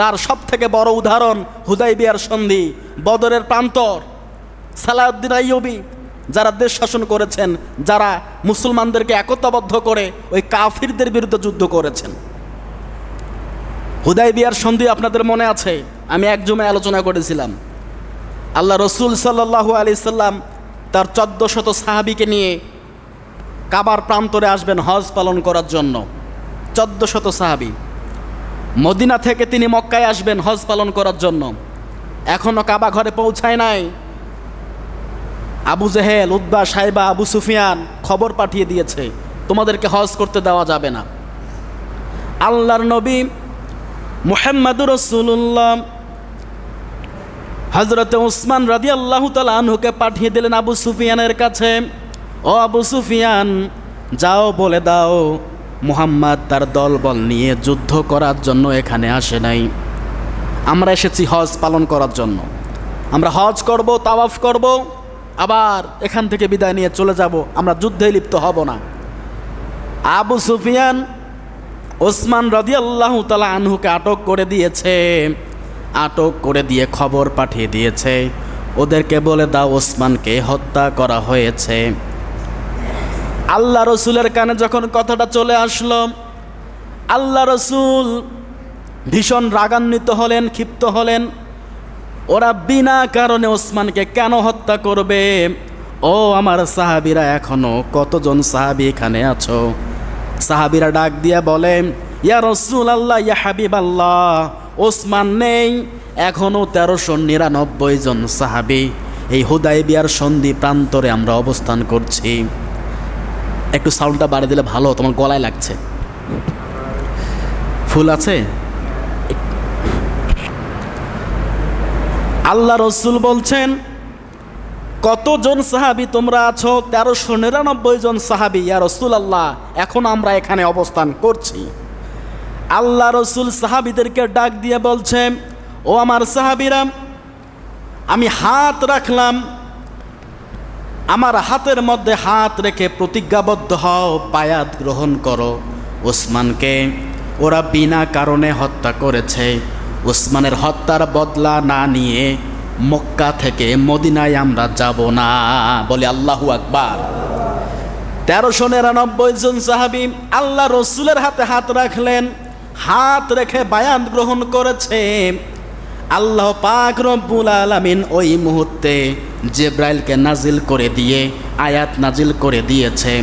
তার সব থেকে বড় উদাহরণ হুদাই বিয়ার সন্ধি, বদরের প্রান্তর। সালাউদ্দিন আইয়ুবি, যারা দেশ শাসন করেছেন, যারা মুসলমানদেরকে একতাবদ্ধ করে ওই কাফিরদের বিরুদ্ধে যুদ্ধ করেছেন। হুদাই বিয়ার সন্ধি আপনাদের মনে আছে? আমি এক জমে আলোচনা করেছিলাম। আল্লাহ রসুল সাল্লাহু আলি সাল্লাম তার চোদ্দ শত সাহাবিকে নিয়ে কাবার প্রান্তরে আসবেন হজ পালন করার জন্য। চোদ্দ শত সাহাবি। মদিনা থেকে তিনি মক্কায় আসবেন হজ পালন করার জন্য। এখনও কাবা ঘরে পৌঁছায় নাই। আবু জেহেল উদ্বা সাইবা, আবু সুফিয়ান খবর পাঠিয়ে দিয়েছে, তোমাদেরকে হজ করতে দেওয়া যাবে না। আল্লাহর নবী মুহাম্মাদুর রসুল্লাহ হজরত উসমান রাদি আল্লাহ আনহুকে পাঠিয়ে দিলেন আবু সুফিয়ানের কাছে। ও আবু সুফিয়ান, যাও বলে দাও মুহাম্মদ তার দলবল নিয়ে যুদ্ধ করার জন্য এখানে আসে নাই। আমরা এসেছি হজ পালন করার জন্য। আমরা হজ করব, তাওয়াফ করব, আবার এখান থেকে বিদায় নিয়ে চলে যাব। আমরা যুদ্ধে লিপ্ত হব না। আবু সুফিয়ান ওসমান রদি আল্লাহ তালা আনহুকে আটক করে দিয়েছে। আটক করে দিয়ে খবর পাঠিয়ে দিয়েছে। ওদেরকে বলে দাও ওসমানকে হত্যা করা হয়েছে। আল্লাহ রসুলের কানে যখন কথাটা চলে আসলো, আল্লাহ রসুল ভীষণ রাগান্বিত হলেন, ক্ষিপ্ত হলেন। ওরা বিনা কারণে ওসমানকে কেন হত্যা করবে? ও আমার সাহাবিরা, এখনও কতজন সাহাবি এখানে আছো? সাহাবিরা ডাক দিয়া বলে, ইয়া রসুল আল্লাহ ইয়া হাবিব আল্লাহ ওসমান নেই এখনও তেরোশো নিরানব্বই জন সাহাবি। এই হুদাই বিয়ার সন্ধি প্রান্তরে আমরা অবস্থান করছি। একটু সাউন্ডটা বাড়িয়ে দিলে ভালো তোমার গলায় লাগছে। ফুল আছে? আল্লাহ রসুল বলছেন, কতজন সাহাবি তোমরা আছো? তেরোশো নিরানব্বই জন সাহাবি, ইয়া রসুল আল্লাহ এখন আমরা এখানে অবস্থান করছি। আল্লাহ রসুল সাহাবিদেরকে ডাক দিয়ে বলছেন, ও আমার সাহাবিরা, আমি হাত রাখলাম আমার হাতের মধ্যে হাত রেখে প্রতিজ্ঞাবদ্ধ হও, বায়াত গ্রহণ করো। ওসমানকে ওরা বিনা কারণে হত্যা করেছে। ওসমানের হত্যার বদলা না নিয়ে মক্কা থেকে মদিনায় আমরা যাব না, বলে আল্লাহু আকবার। তেরোশো নিরানব্বই জন সাহাবি আল্লাহ রসুলের হাতে হাত রাখলেন, হাত রেখে বায়াত গ্রহণ করেছে। আল্লাহ পাক রব্বুল আলামিন ওই মুহূর্তে জেব্রাইলকে নাজিল করে দিয়ে আয়াত নাজিল করে দিয়েছে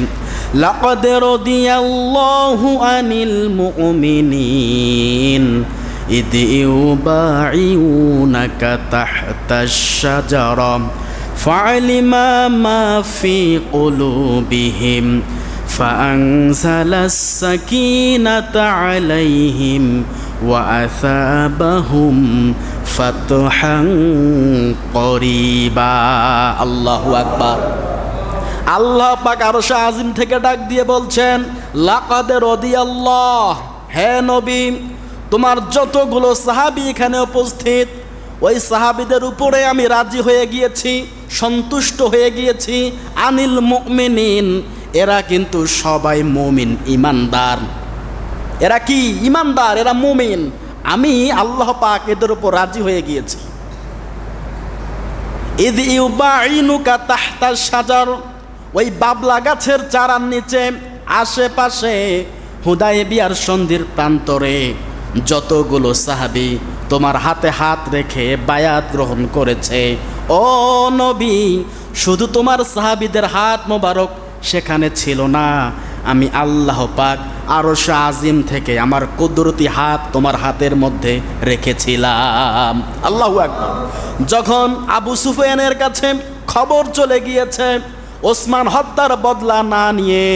লাকাদ রাদিয়াল্লাহু আনিল মুমিনিন إذ يبايعونك تحت الشجرة فعلم ما في قلوبهم فأنزل السكينة عليهم وأثابهم فتحا قريبا الله أكبر আল্লাহ পাক আরো আজিম থেকে ডাক দিয়ে বলছেন লাকাদের রদি আল্লাহ হে নবী তোমার যতগুলো সাহাবি এখানে উপস্থিত ওই সাহাবিদের উপরে আমি রাজি হয়ে গিয়েছি সন্তুষ্ট হয়ে গিয়েছি আনিল মুমিনিন এরা কিন্তু সবাই মুমিন, ইমানদার। এরা কি? ইমানদার, এরা মুমিন। আমি আল্লাহ পাক এদের উপর রাজি হয়ে গিয়েছি। ইদ ইউবাইনুকা তাহতা সাজার ওই বাবলা গাছের চারার নিচে, আশেপাশে হুদায় বিয়ার সন্ধির প্রান্তরে যতগুলো সাহাবি তোমার হাতে হাত রেখে বায়াত গ্রহণ করেছে। ও নবী, শুধু তোমার সাহাবিদের হাত মোবারক সেখানে ছিল না। আমি আল্লাহ পাক আরও আজিম থেকে আমার কুদরতি হাত তোমার হাতের মধ্যে রেখেছিলাম। আল্লাহ আকবার। যখন আবু সুফেনের কাছে খবর চলে গিয়েছে, ওসমান হত্যার বদলা না নিয়ে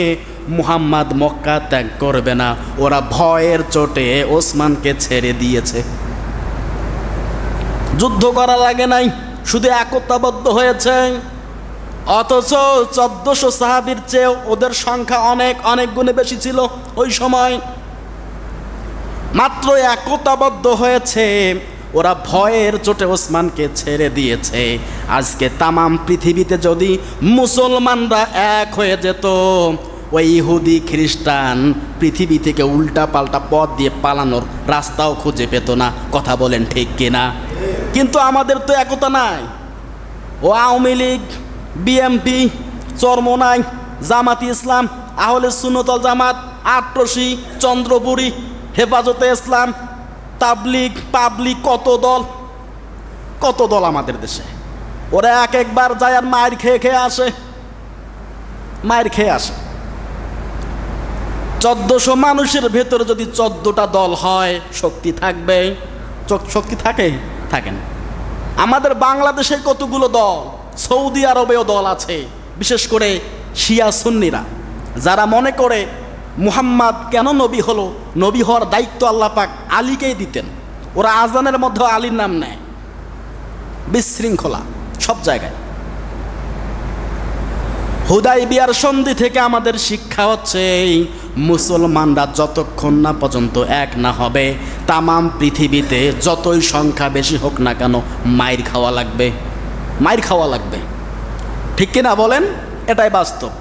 মুহাম্মদ মক্কা ত্যাগ করবে না, ওরা ভয়ের চোটে ওসমানকে ছেড়ে দিয়েছে। যুদ্ধ করা লাগে নাই, শুধু একতাবদ্ধ হয়েছে। অথচ চোদ্দশো সাহাবির চেয়েও ওদের সংখ্যা অনেক অনেক গুণে বেশি ছিল ওই সময়। মাত্র একতাবদ্ধ হয়েছে, ওরা ভয়ের চোটে ওসমানকে ছেড়ে দিয়েছে। আজকে তামাম পৃথিবীতে যদি মুসলমানরা এক হয়ে যেত ওই ইহুদি, খ্রিস্টান, পৃথিবী থেকে উল্টা পাল্টা পথ দিয়ে পালানোর রাস্তাও খুঁজে পেত না। কথা বলেন ঠিক কিনা? কিন্তু আমাদের তো একতা নাই। ও আওয়ামী লীগ বিএমপি চরমোনাই জামাতি ইসলাম আহলে সুনতল জামাত আট্রসি চন্দ্রপুরী হেফাজতে ইসলাম তাবলিক পাবলিক কত দল? কত দল আমাদের দেশে? ওরা এক একবার যায় আর মায়ের খেয়ে খেয়ে আসে। মায়ের খেয়ে আসে। চোদ্দশো মানুষের ভেতরে যদি চোদ্দটা দল হয়, শক্তি থাকবে শক্তি থাকে? থাকে না। আমাদের বাংলাদেশে কতগুলো দল? সৌদি আরবেও দল আছে, বিশেষ করে শিয়া সুন্নিরা। যারা মনে করে মুহাম্মদ কেন নবী হলো, নবী হওয়ার দায়িত্ব আল্লাহ পাক আলীকেই দিতেন। ওরা আজানের মধ্যে আলীর নাম নেয়। বিশৃঙ্খলা, সব জায়গায়। হুদাই বিয়ার সন্ধি থেকে আমাদের শিক্ষা হচ্ছে মুসলমানরা যতক্ষণ না পর্যন্ত এক না হবে, তামাম পৃথিবীতে যতই সংখ্যা বেশি হোক না কেন মায়ের খাওয়া লাগবে। মায়ের খাওয়া লাগবে। ঠিক কিনা বলেন? এটাই বাস্তব।